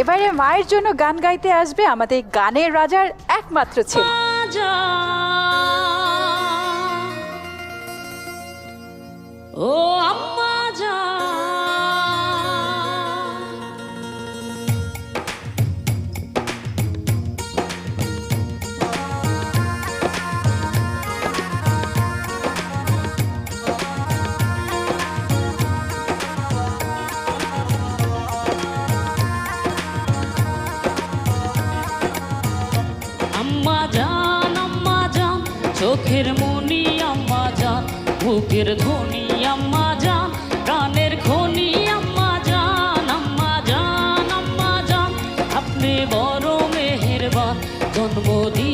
এবারে মায়ের জন্য গান গাইতে আসবে আমাদের গানের রাজার একমাত্র ছেলে। ও আম্মা আম্মা যান আম্মা যান চোখের মনি আম্মা যান বুকের ধনি আম্মা যান কানের খনি আম্মা যান আম্মা যান আম্মা যান আপনি বড় মেহেরবান, জন্মদিন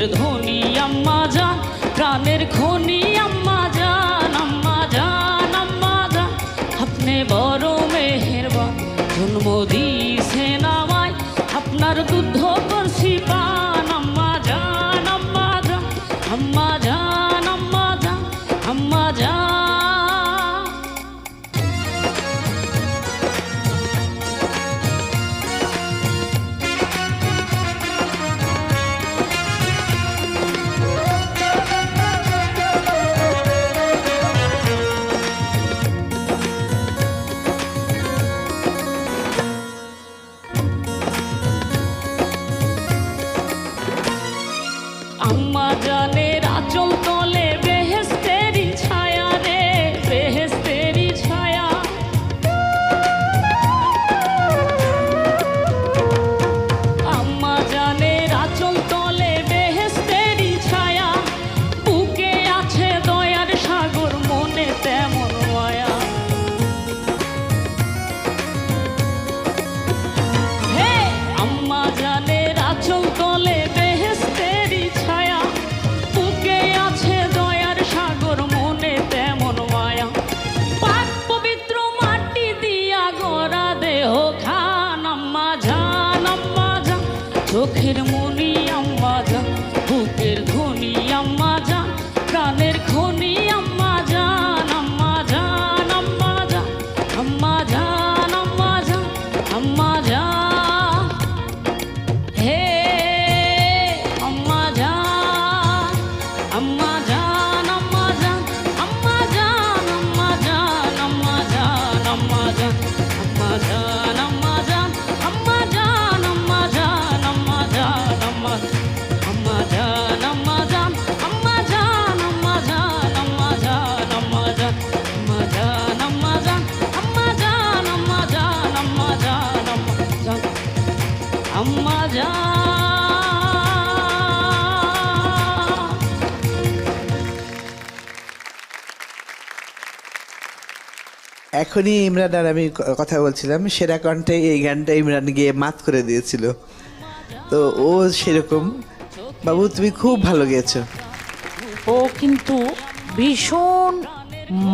বুকের ধ্বনি, আম্মা যান প্রাণের খনি, আম্মা যান আম্মা যান আম্মা যান আপনি বড় মেহেরবান, জন্ম দিয়েছেন আমায়। আপনার দুধ করছি পান আম্মা জানে মাঝা এখনই ইমরান আর আমি কথা বলছিলাম সেরা কণ্ঠে এই গানটা ইমরান গিয়ে মাত করে দিয়েছিল। তো ও সেরকম। বাবু তুমি খুব ভালো গেয়েছো। ও কিন্তু ভীষণ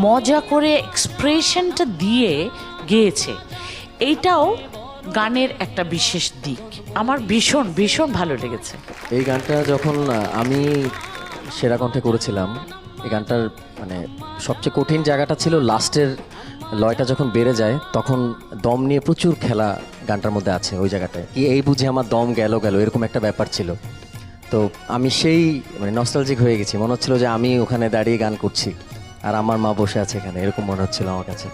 মজা করে এক্সপ্রেশনটা দিয়ে গেয়েছে। এইটাও গানের একটা বিশেষ দিক। আমার ভীষণ ভীষণ ভালো লেগেছে। এই গানটা যখন আমি সেরা কণ্ঠে করেছিলাম এই গানটার মানে সবচেয়ে কঠিন জায়গাটা ছিল লাস্টের লয়টা যখন বেড়ে যায় তখন দম নিয়ে প্রচুর খেলা গানটার মধ্যে আছে ওই জায়গাটায়। কি এই বুঝে আমার দম গেল গেল এরকম একটা ব্যাপার ছিল। তো আমি সেই মানে নস্টালজিক হয়ে গেছি। মনে হচ্ছিল যে আমি ওখানে দাঁড়িয়ে গান করছি আর আমার মা বসে আছে এখানে এরকম মনে হচ্ছিল আমার কাছে।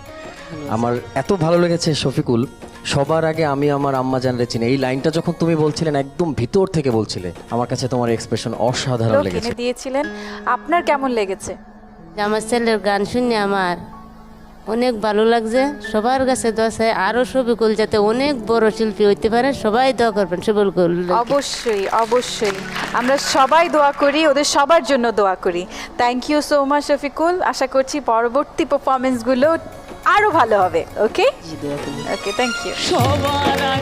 আমার এত ভালো লেগেছে শফিকুল সবার আগে আমি আমার আম্মা জানলে চিনি। এই লাইনটা যখন তুমি বলছিলেন একদম ভিতর থেকে বলছিলে আমার কাছে তোমার এক্সপ্রেশন অসাধারণ লেগেছে। দিয়েছিলেন। আপনার কেমন লেগেছে? যে আমার ছেলের গান শুনে আমার অনেক ভালো লাগছে। সবার কাছে দশে আরও সবিকুল যাতে অনেক বড় শিল্পী হইতে পারে সবাই দোয়া করবেন সবিকুল অবশ্যই অবশ্যই। আমরা সবাই দোয়া করি ওদের সবার জন্য দোয়া করি। Thank you so much Shafikul. আশা করছি পরবর্তী পারফরমেন্সগুলো আরও ভালো হবে ওকে ওকে থ্যাংক ইউ সবার